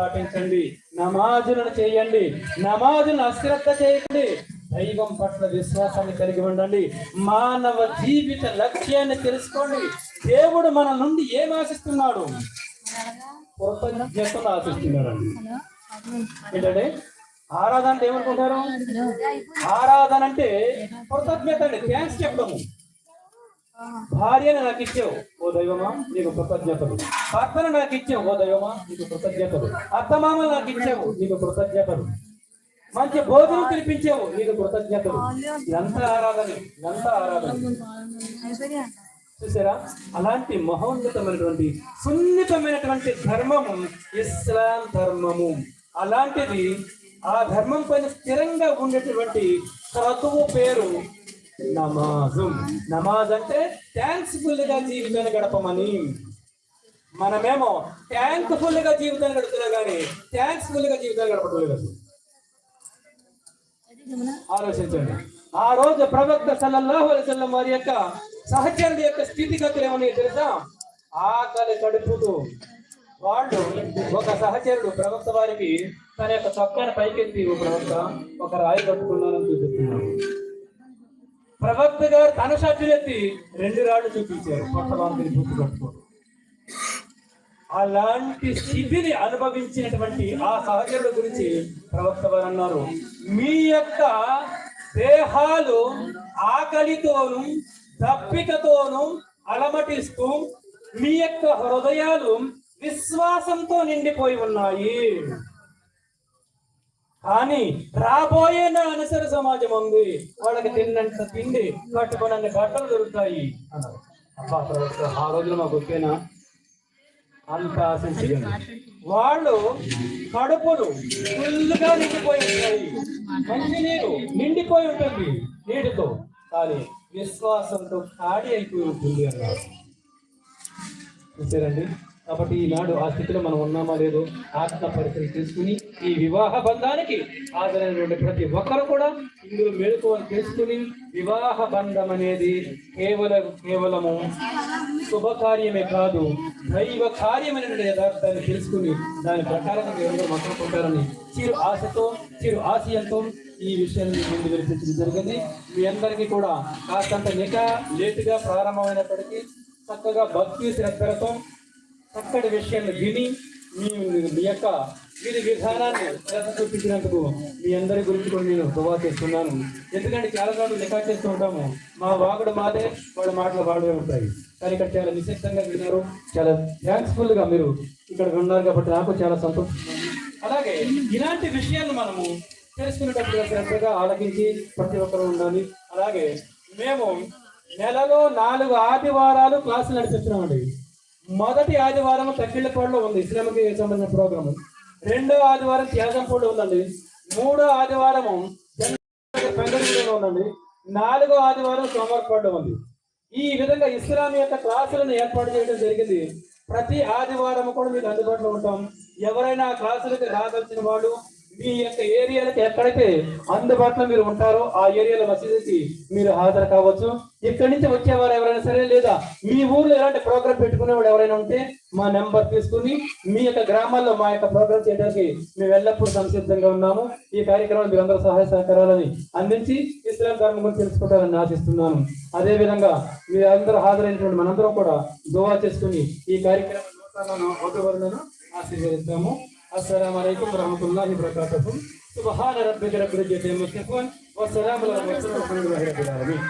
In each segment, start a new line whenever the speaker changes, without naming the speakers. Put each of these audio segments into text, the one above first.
పాటించండి. నమాజులను చేయండి. నమాజులను అశ్రద్ధ చేయకండి దైవం పట్ల విశ్వాసాన్ని కలిగి ఉండండి. మానవ జీవిత లక్ష్యాన్ని తెలుసుకోండి. దేవుడు మన నుండి ఏం ఆశిస్తున్నాడు? కృతజ్ఞతను ఆశిస్తున్నాడండి. ఏంటంటే ఆరాధన అంటే ఏమనుకుంటారు? ఆరాధన అంటే కృతజ్ఞత అండి. థ్యాంక్స్ చెప్పడము. భార్యను నాకు ఇచ్చావు ఓ దైవమా నీకు కృతజ్ఞతలు. భర్తను నాకు ఇచ్చావు ఓ దైవమా నీకు కృతజ్ఞతలు. అత్తమామలు నాకు ఇచ్చావు నీకు కృతజ్ఞతలు. మంచి భోజనం తినిపించావు నీకు కృతజ్ఞతలు. ఎంత ఆరాధన ఎంత ఆరాధన. చూసారా? అలాంటి మహోన్నతమైనటువంటి సున్నితమైనటువంటి ధర్మము ఇస్లాం ధర్మము. అలాంటిది ఆ ధర్మం పైన స్థిరంగా ఉండేటువంటి క్రతువు పేరు నమాజు. నమాజ్ అంటే థ్యాంక్స్ఫుల్గా జీవితాన్ని గడపమని. మనమేమో థ్యాంక్ఫుల్గా జీవితాన్ని గడుపుతున్నాం కానీ థ్యాంక్స్ఫుల్గా జీవితాన్ని గడపడం లేదు అసలు. ఆలోచించండి. ఆ రోజు ప్రవక్త సల్లల్లాహు అలైహి వసల్లం వారి యొక్క సహచరుడి యొక్క స్థితిగతులు ఏమని తెలుసా? ఆకలి కడుపుతూ వాళ్ళు ఒక సహచరుడు ప్రవక్త వారికి తన యొక్క చొక్కాను పైకెత్తి "ఓ ప్రవక్త ఒక రాయి కట్టుకున్నానని చూపిస్తున్నాడు. ప్రవక్త గారు తన షర్టులు ఎత్తి రెండు రాళ్ళు చూపించారు. కొత్త గుర్తు కట్టుకోరు అలాంటి స్థితిని అనుభవించినటువంటి ఆ సహచరుల గురించి ప్రవక్త వారు అన్నారు. మీ యొక్క దేహాలు ఆకలితోను దప్పికతోను అలమటిస్తూ మీ యొక్క హృదయాలు విశ్వాసంతో నిండిపోయి ఉన్నాయి. కానీ రాబోయే నా అనుసర సమాజం ఉంది. వాళ్ళకి తిన్నంత తిండి కట్టుకున్న బట్టలు దొరుకుతాయి. అన్నారు అబ్బా ఆ రోజులు మాకు ఒకేనా? అంత ఆశించండి వాళ్ళు కడుపులు ఫుల్గా నిండిపోయి ఉంటాయి. మంచి నీరు నిండిపోయి ఉంటుంది నీటితో. కానీ విశ్వాసంతో ఖాళీ అయిపోయి ఉంటుంది అన్నారు. చూసారండి? కాబట్టి ఈనాడు ఆ స్థితిలో మనం ఉన్నామా లేదో ఆత్మ పరిస్థితి తెలుసుకుని ఈ వివాహ బంధానికి హాజరైనటువంటి ప్రతి ఒక్కరు కూడా ఇందులో మేలుకోవని తెలుసుకుని వివాహ బంధం అనేది కేవలం కేవలము శుభకార్యమే కాదు దైవ కార్యమైనటువంటి యథార్థాన్ని తెలుసుకుని దాని ప్రకారంగా మీరు మాట్లాడుకుంటారని చిరు ఆశతో చిరు ఆశయంతో ఈ విషయాన్ని ముందు వినిపించడం జరిగింది. మీ అందరికీ కూడా కాస్తంత నికా లేటుగా ప్రారంభమైనప్పటికీ చక్కగా భక్తి శ్రద్ధలతో చక్కటి విషయాన్ని విని మీ మీ యొక్క వీరి విధానాన్ని చూపించినందుకు మీ అందరి గురించి కూడా నేను దువా చేస్తున్నాను. ఎందుకంటే చాలా సార్లు రికార్డ్ చేస్తూ ఉంటాము. మా వాగుడు మాదే వాళ్ళ మాటలు వాడవే ఉంటాయి. కానీ ఇక్కడ చాలా నిశ్శబ్దంగా విన్నారు. చాలా థ్యాంక్స్ఫుల్గా మీరు ఇక్కడ ఉన్నారు కాబట్టి నాకు చాలా సంతోషం అలాగే ఇలాంటి విషయాలు మనము తెలుసుకునేటప్పుడు శ్రద్ధగా ఆలకించి ప్రతి ఒక్కరు ఉండాలి. అలాగే మేము నెలలో నాలుగు ఆదివారాలు క్లాసులు నడిపిస్తున్నామండి. మొదటి ఆదివారం తక్కిళ్ళపాడులో ఉంది ఇస్లాంకి సంబంధించిన ప్రోగ్రామ్. రెండో ఆదివారం త్యాగంపూడి ఉందండి. మూడో ఆదివారము పెంగళూరులో ఉందండి. నాలుగో ఆదివారం సోమవారపాడులో ఉంది. ఈ విధంగా ఇస్లాం యొక్క క్లాసులను ఏర్పాటు చేయడం జరిగింది. ప్రతి ఆదివారం కూడా మీకు అందుబాటులో ఉంటాం. ఎవరైనా ఆ క్లాసులకు రాదలిచిన వాళ్ళు మీ యొక్క ఏరియాలకు ఎక్కడైతే అందుబాటులో మీరు ఉంటారో ఆ ఏరియాలో మసీదుకి మీరు హాజరు కావచ్చు. ఇక్కడి నుంచి వచ్చేవారు ఎవరైనా సరే లేదా మీ ఊర్లో ఎలాంటి ప్రోగ్రామ్ పెట్టుకునేవాడు ఎవరైనా ఉంటే మా నెంబర్ తీసుకుని మీ యొక్క గ్రామాల్లో మా యొక్క ప్రోగ్రామ్ చేయడానికి మేము ఎల్లప్పుడూ సంసిద్ధంగా ఉన్నాము. ఈ కార్యక్రమం మీరు అందరూ సహాయ సహకారాలని అందించి ఇస్లాం ధర్మం గురించి తెలుసుకుంటారని ఆశిస్తున్నాను. అదే విధంగా మీరు అందరూ హాజరైనటువంటి మనందరం కూడా దువా చేసుకుని ఈ కార్యక్రమం ఆశీర్వదిస్తాము. السلام عليكم ورحمة الله وبركاته. سبحان ربك رب العزة عما يصفون والسلام على المرسلين والحمد لله رب العالمين.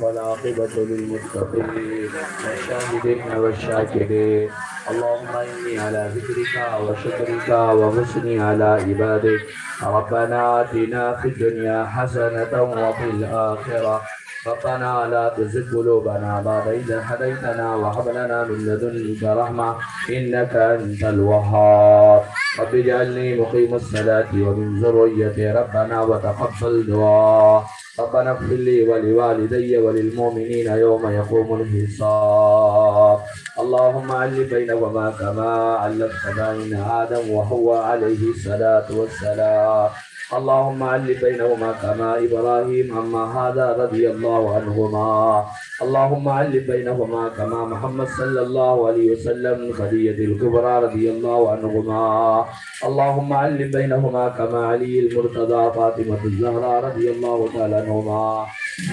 والعاقبة للمتقين والشاهدين والشاكرين اللهم إني على ذكرك وشكرك وحسن على عبادك. ربنا آتنا في الدنيا حسنة وفي الآخرة. ربنا لا تزغ قلوبنا بعد إذ هديتنا وهب لنا من لدنك رحمة إنك أنت الوهاب. رب اجعلني مقيم الصلاة ومن ذريتي ربنا وتقبل دعاء. ربنا اغفر لي ولوالدي وللمؤمنين يوم يقوم الحساب. اللهم علم بينهما كما علمت بين آدم وهو عليه الصلاة والسلام. اللهم ألف بينهما كما إبراهيم أما هذا رضي الله عنهما. اللهم ألف بينهما كما محمد صلى الله عليه وسلم خدية الكبرى رضي الله عنهما. اللهم ألف بينهما كما علي المرتضى فاطمة الزهرا رضي الله تعالى عنهما.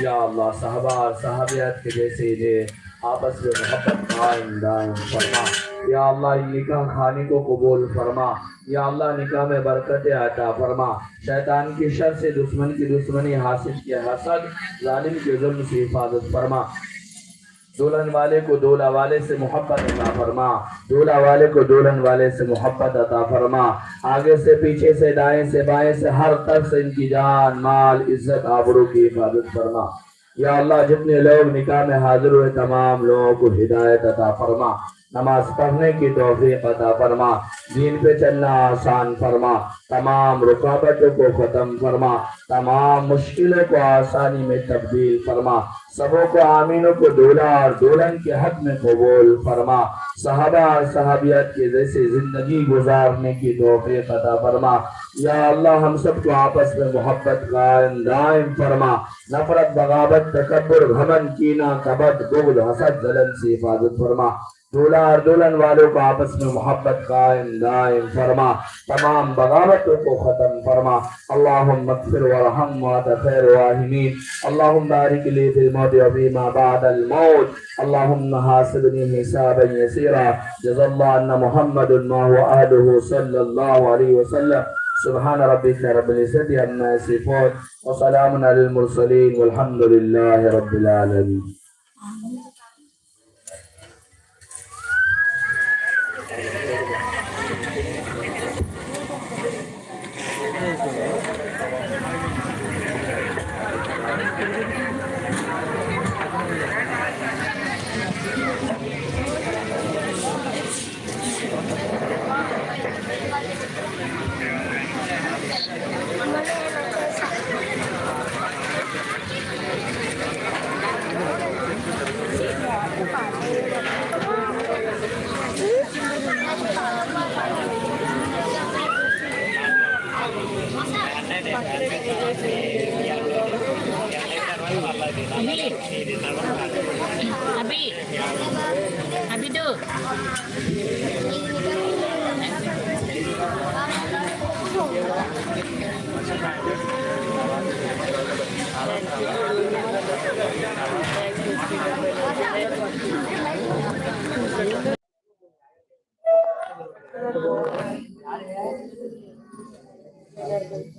يا الله صحابہ صحابیات کے سيدي آپس میں محبت قائم دائم فرما۔ یا اللہ نکاح خانے کو قبول فرما۔ یا اللہ، نکاح میں برکت عطا فرما۔ شیطان کی شر سے دشمن کی دشمنی حاصل کے حسد ظالم کے ظلم سے حفاظت فرما۔ دولن والے کو دولہ والے سے محبت عطا فرما۔ دولہ والے کو دولن والے سے محبت عطا فرما۔ آگے سے، پیچھے سے، دائیں سے، بائیں سے، ہر طرف سے ان کی جان، مال، عزت، آبرو کی حفاظت فرما۔ یا اللہ جتنے لوگ نکاح میں حاضر ہوئے تمام لوگوں کو ہدایت عطا فرما۔ نماز پڑھنے کی توفیق عطا فرما، دین پہ چلنا آسان فرما، تمام رکاوٹوں کو ختم فرما، تمام مشکلوں کو آسانی میں تبدیل فرما، سبوں کو آمینوں کو دولہ اور دولن کے حق میں قبول فرما، صحابہ اور صحابیت کے جیسے زندگی گزارنے کی توفیق عطا فرما۔ یا اللہ، ہم سب کو آپس میں محبت قائم، دائم فرما۔ نفرت، بغاوت، تکبر غمن کینہ، کبد بغل حسد، جلن سے حفاظت فرما۔ दूल्हा और दुल्हन वालों को आपस में मोहब्बत कायम दायम फरमा तमाम बगावतों को खत्म फरमा अल्लाहुम्म मगफिर वरहम व खैर वाहिमीन अल्लाहुम्म बारिक ली फिल मौत व फीमा बअदल मौत अल्लाहुम्म हासिबनी हिसाबन यसीरा जज़ल्लाहु अन्ना मुहम्मदुन मा हुवा ahluhu सल्लल्लाहु अलैहि वसल्लम سبحان ربك رب العزة عما يصفون وسلام على المرسلين والحمد لله رب العالمين
Abi. Abi. Abi tu. Thank you.